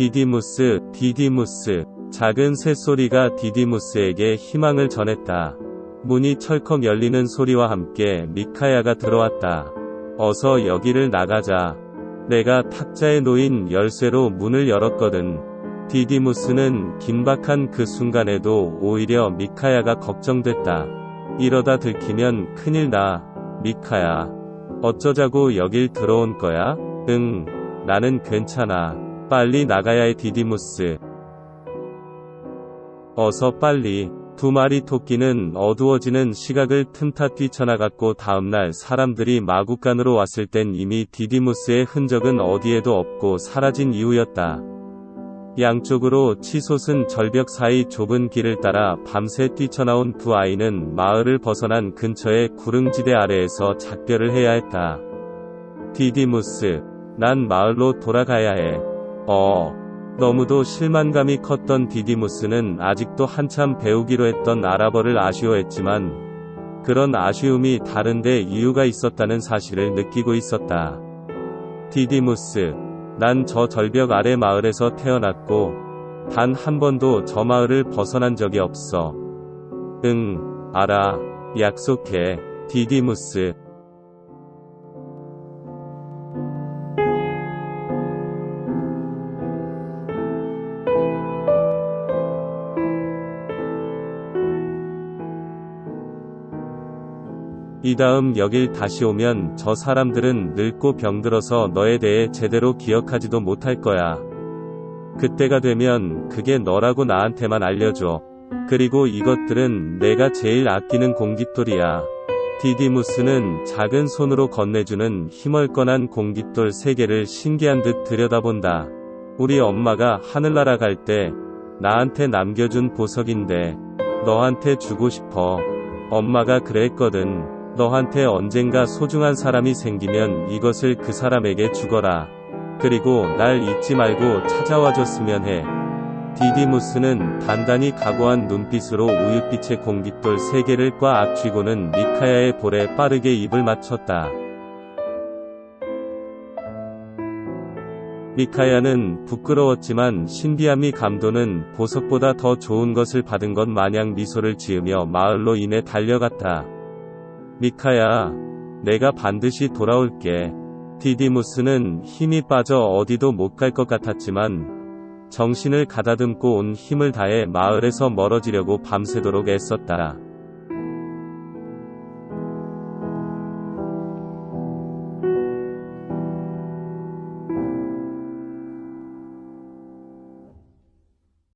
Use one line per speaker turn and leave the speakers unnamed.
디디무스, 디디무스. 작은 새소리가 디디무스에게 희망을 전했다. 문이 철컥 열리는 소리와 함께 미카야가 들어왔다. 어서 여기를 나가자. 내가 탁자에 놓인 열쇠로 문을 열었거든. 디디무스는 긴박한 그 순간에도 오히려 미카야가 걱정됐다. 이러다 들키면 큰일 나. 미카야. 어쩌자고 여길 들어온 거야? 응. 나는 괜찮아. 빨리 나가야 해 디디무스. 어서 빨리. 두 마리 토끼는 어두워지는 시각을 틈타 뛰쳐나갔고 다음날 사람들이 마구간으로 왔을 땐 이미 디디무스의 흔적은 어디에도 없고 사라진 이후였다. 양쪽으로 치솟은 절벽 사이 좁은 길을 따라 밤새 뛰쳐나온 두 아이는 마을을 벗어난 근처의 구릉지대 아래에서 작별을 해야 했다. 디디무스, 난 마을로 돌아가야 해. 어. 너무도 실망감이 컸던 디디무스는 아직도 한참 배우기로 했던 아랍어를 아쉬워했지만 그런 아쉬움이 다른데 이유가 있었다는 사실을 느끼고 있었다. 디디무스, 난 저 절벽 아래 마을에서 태어났고 단 한 번도 저 마을을 벗어난 적이 없어. 응, 알아. 약속해. 디디무스. 이 다음 여길 다시 오면 저 사람들은 늙고 병들어서 너에 대해 제대로 기억하지도 못할 거야. 그때가 되면 그게 너라고 나한테만 알려줘. 그리고 이것들은 내가 제일 아끼는 공깃돌이야. 디디무스는 작은 손으로 건네주는 힘얼건한 공깃돌 3개를 신기한 듯 들여다본다. 우리 엄마가 하늘나라 갈 때 나한테 남겨준 보석인데 너한테 주고 싶어. 엄마가 그랬거든. 너한테 언젠가 소중한 사람이 생기면 이것을 그 사람에게 주거라. 그리고 날 잊지 말고 찾아와 줬으면 해. 디디무스는 단단히 각오한 눈빛으로 우윳빛의 공깃돌 세 개를 꽉 쥐고는 미카야의 볼에 빠르게 입을 맞췄다. 미카야는 부끄러웠지만 신비함이 감도는 보석보다 더 좋은 것을 받은 것 마냥 미소를 지으며 마을로 인해 달려갔다. 미카야, 내가 반드시 돌아올게. 디디무스는 힘이 빠져 어디도 못 갈 것 같았지만 정신을 가다듬고 온 힘을 다해 마을에서 멀어지려고 밤새도록 애썼다.